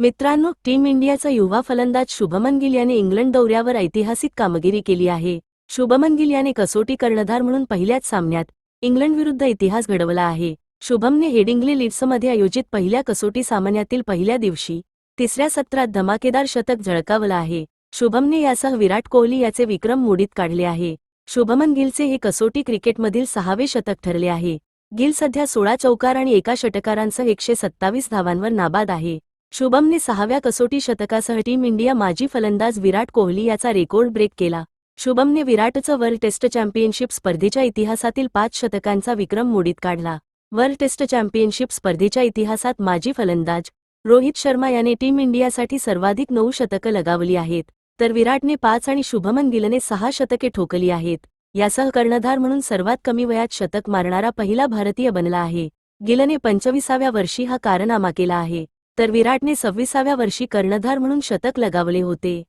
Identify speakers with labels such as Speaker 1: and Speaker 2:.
Speaker 1: मित्रांनो टीम इंडियाचा युवा फलंदाज शुभमन गिल याने इंग्लंड दौऱ्यावर ऐतिहासिक कामगिरी केली आहे. शुभमन गिल याने कसोटी कर्णधार म्हणून पहिल्याच सामन्यात इंग्लंडविरुद्ध इतिहास घडवला आहे. शुभमने हेडिंग्ले लीड्समध्ये आयोजित पहिल्या कसोटी सामन्यातील पहिल्या दिवशी तिसऱ्या सत्रात धमाकेदार शतक झळकावलं आहे. शुभमने यासह विराट कोहली याचे विक्रम मोडीत काढले आहे. शुभमन गिलचे हे कसोटी क्रिकेटमधील सहावे शतक ठरले आहे. गिल सध्या सोळा चौकार आणि एका षटकारांसह एकशे सत्तावीस धावांवर नाबाद आहे. शुभमने सहाव्या कसोटी शतकासह टीम इंडिया माजी फलंदाज विराट कोहली याचा रेकॉर्ड ब्रेक केला. शुभमने विराटचं वर्ल्ड टेस्ट चॅम्पियनशिप स्पर्धेच्या इतिहासातील पाच शतकांचा विक्रम मोडीत काढला. वर्ल्ड टेस्ट चॅम्पियनशिप स्पर्धेच्या इतिहासात माजी फलंदाज रोहित शर्मा याने टीम इंडियासाठी सर्वाधिक नऊ शतकं लगावली आहेत तर विराटने पाच आणि शुभमन गिलने सहा शतके ठोकली आहेत. यासह कर्णधार म्हणून सर्वात कमी वयात शतक मारणारा पहिला भारतीय बनला आहे. गिलने पंचवीसाव्या वर्षी हा कारनामा केला आहे. तर विराटने सव्वीसाव्या वर्षी कर्णधार म्हणून शतक लगावले होते.